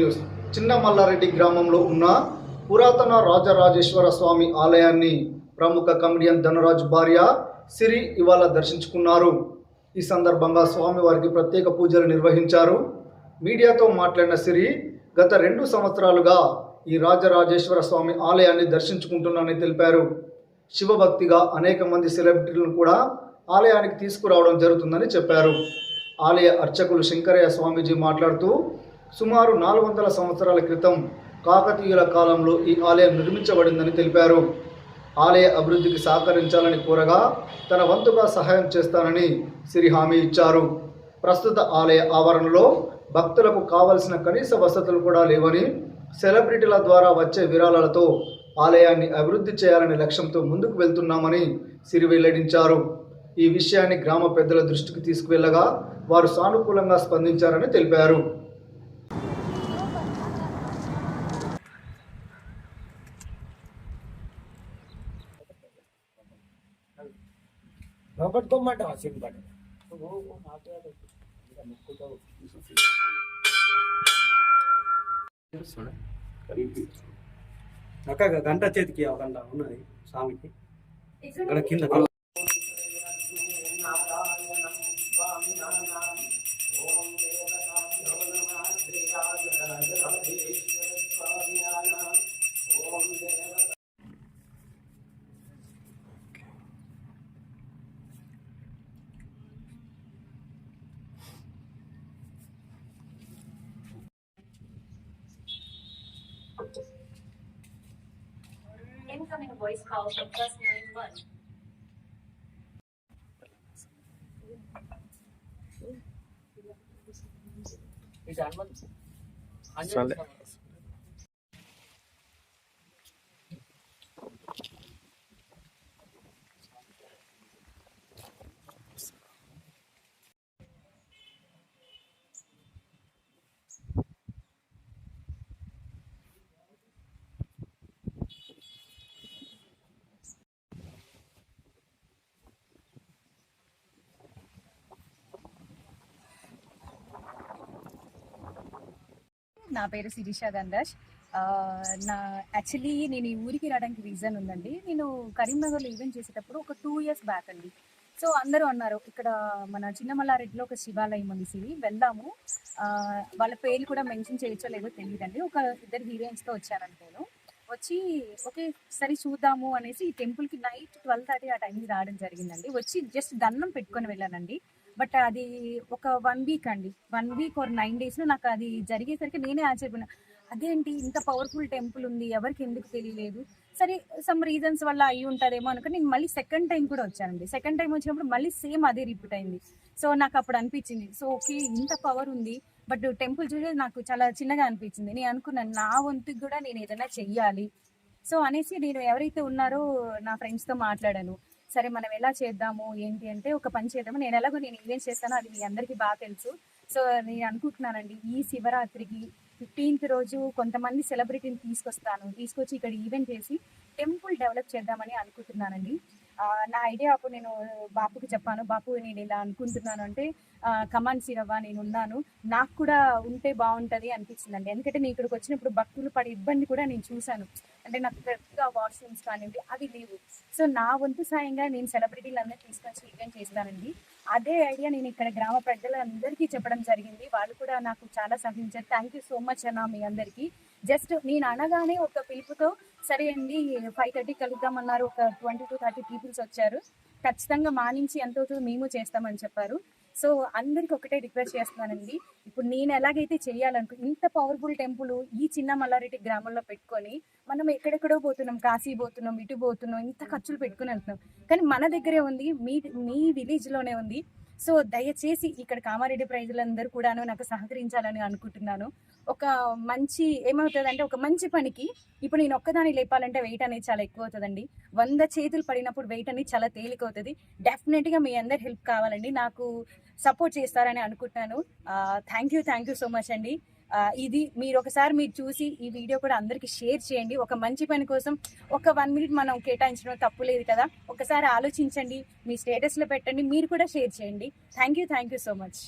News. చిన్న మల్లారెడ్డి గ్రామంలో ఉన్న పురాతన రాజరాజేశ్వర స్వామి ఆలయాన్ని ప్రముఖ కమెడియన్ ధనరాజ్ భార్య సిరి ఇవాళ దర్శించుకున్నారు. ఈ సందర్భంగా స్వామివారికి ప్రత్యేక పూజలు నిర్వహించారు. మీడియాతో మాట్లాడిన సిరి గత రెండు సంవత్సరాలుగా ఈ రాజరాజేశ్వర స్వామి ఆలయాన్ని దర్శించుకుంటున్నానని తెలిపారు. శివభక్తిగా అనేక మంది సెలబ్రిటీలను కూడా ఆలయానికి తీసుకురావడం జరుగుతుందని చెప్పారు. ఆలయ అర్చకులు శంకరయ్య స్వామీజీ మాట్లాడుతూ సుమారు నాలుగు వందల సంవత్సరాల క్రితం కాకతీయుల కాలంలో ఈ ఆలయం నిర్మించబడిందని తెలిపారు. ఆలయ అభివృద్ధికి సహకరించాలని కోరగా తన వంతుగా సహాయం చేస్తానని సిరి హామీ ఇచ్చారు. ప్రస్తుత ఆలయ ఆవరణలో భక్తులకు కావలసిన కనీస వసతులు కూడా లేవని సెలబ్రిటీల ద్వారా వచ్చే విరాళాలతో ఆలయాన్ని అభివృద్ధి చేయాలనే లక్ష్యంతో ముందుకు వెళ్తున్నామని సిరి వెల్లడించారు. ఈ విషయాన్ని గ్రామ పెద్దల దృష్టికి తీసుకువెళ్ళగా వారు సానుకూలంగా స్పందించారని తెలిపారు. పట్టుకోమంటావా సిమ్ పట్టు అక్క గంట చేతికి ఒక గంట ఉన్నది స్వామికి ఇక్కడ కింద Incoming voice call from plus nine one. నా పేరు శిరీష గంధాష్ నా యాక్చువల్లీ నేను ఈ ఊరికి రావడానికి రీజన్ ఉందండి. నేను కరీంనగర్లో ఈవెంట్ చేసేటప్పుడు ఒక టూ ఇయర్స్ బ్యాక్ అండి. సో అందరూ అన్నారు ఇక్కడ మన చిన్నమల్లారెడ్డిలో ఒక శివాలయం ఉంది సిరి వెళ్దాము. వాళ్ళ పేర్లు కూడా మెన్షన్ చేయొచ్చో లేదో తెలియదండి ఒక ఇద్దరు హీరోయిన్స్తో వచ్చానండి నేను వచ్చి ఓకే సరే చూద్దాము అనేసి ఈ టెంపుల్కి నైట్ ట్వెల్వ్ థర్టీ ఆ టైంకి రావడం జరిగిందండి. వచ్చి జస్ట్ దండం పెట్టుకొని వెళ్ళానండి. బట్ అది ఒక వన్ వీక్ అండి. వన్ వీక్ ఆర్ నైన్ డేస్లో నాకు అది జరిగేసరికి నేనే ఆశ్చర్యపోయినా. అదేంటి ఇంత పవర్ఫుల్ టెంపుల్ ఉంది ఎవరికి ఎందుకు తెలియలేదు? సరే సమ్ రీజన్స్ వల్ల అయ్యి ఉంటుందేమో అనుకుని నేను మళ్ళీ సెకండ్ టైం కూడా వచ్చానండి. సెకండ్ టైం వచ్చినప్పుడు మళ్ళీ సేమ్ అదే రిపీట్ అయింది. సో నాకు అప్పుడు అనిపించింది. సో ఓకే ఇంత పవర్ ఉంది బట్ టెంపుల్ చూసేది నాకు చాలా చిన్నగా అనిపించింది. నేను అనుకున్నాను నా వంతుకి కూడా నేను ఏదైనా చెయ్యాలి. సో అనేసి నేను ఎవరైతే ఉన్నారో నా ఫ్రెండ్స్తో మాట్లాడాను. సరే మనం ఎలా చేద్దాము? ఏంటి అంటే ఒక పని చేద్దాము. నేను ఎలాగో నేను ఈవెంట్ చేస్తానో అది మీ అందరికీ బాగా తెలుసు. సో నేను అనుకుంటున్నానండి ఈ శివరాత్రికి ఫిఫ్టీన్త్ రోజు కొంతమంది సెలబ్రిటీని తీసుకొస్తాను తీసుకొచ్చి ఇక్కడ ఈవెంట్ చేసి టెంపుల్ డెవలప్ చేద్దామని అనుకుంటున్నానండి. నా ఐడియా అప్పుడు నేను బాపుకి చెప్పాను బాపు నేను ఇలా అనుకుంటున్నాను అంటే కమాన్ సిరవ్వ నేను ఉన్నాను. నాకు కూడా ఉంటే బాగుంటుంది అనిపించిందండి. ఎందుకంటే నేను ఇక్కడికి వచ్చినప్పుడు భక్తులు పడే ఇబ్బంది కూడా నేను చూశాను. అంటే నాకు కరెక్ట్గా వాష్రూమ్స్ కానివ్వండి అవి లేవు. సో నా వంతు సాయంగా నేను సెలబ్రిటీలందరూ తీసుకొచ్చి ఈవెంట్ చేస్తానండి. అదే ఐడియా నేను ఇక్కడ గ్రామ ప్రజలందరికీ చెప్పడం జరిగింది. వాళ్ళు కూడా నాకు చాలా సహకరించారు. థ్యాంక్ యూ సో మచ్ అన్న మీ అందరికీ. జస్ట్ నేను అనగానే ఒక పిలుపుతో సరే అండి ఫైవ్ థర్టీ కలుద్దామన్నారు. ఒక ట్వంటీ టు థర్టీ పీపుల్స్ వచ్చారు. ఖచ్చితంగా మా నుంచి ఎంత అవుతుందో మేము చేస్తామని చెప్పారు. సో అందరికి ఒకటే రిక్వెస్ట్ చేస్తున్నానండి. ఇప్పుడు నేను ఎలాగైతే చేయాలనుకో ఇంత పవర్ఫుల్ టెంపుల్ ఈ చిన్న మల్లారెడ్డి గ్రామంలో పెట్టుకొని మనం ఎక్కడెక్కడో పోతున్నాం. కాశీ పోతున్నాం ఇటు పోతున్నాం ఇంత ఖర్చులు పెట్టుకుని వెళ్తున్నాం. కానీ మన దగ్గరే ఉంది మీ మీ విలేజ్లోనే ఉంది. సో దయచేసి ఇక్కడ కామారెడ్డి ప్రజలందరూ కూడాను నాకు సహకరించాలని అనుకుంటున్నాను. ఒక మంచి ఏమవుతుందంటే ఒక మంచి పనికి ఇప్పుడు నేను ఒక్కదాన్ని లేపాలంటే వెయిట్ అనేది చాలా ఎక్కువ అవుతుందండి వంద చేతులు పడినప్పుడు వెయిట్ అనేది చాలా తేలిక అవుతుంది డెఫినెట్గా మీ అందరి హెల్ప్ కావాలండి. నాకు సపోర్ట్ చేస్తారని అనుకుంటున్నాను. Thank you thank you so much అండి. ఇది మీరు ఒకసారి మీరు చూసి ఈ వీడియో కూడా అందరికీ షేర్ చేయండి. ఒక మంచి పని కోసం ఒక వన్ మినిట్ మనం కేటాయించడం తప్పు లేదు కదా? ఒకసారి ఆలోచించండి మీ స్టేటస్లో పెట్టండి మీరు కూడా షేర్ చేయండి. Thank you thank you so much.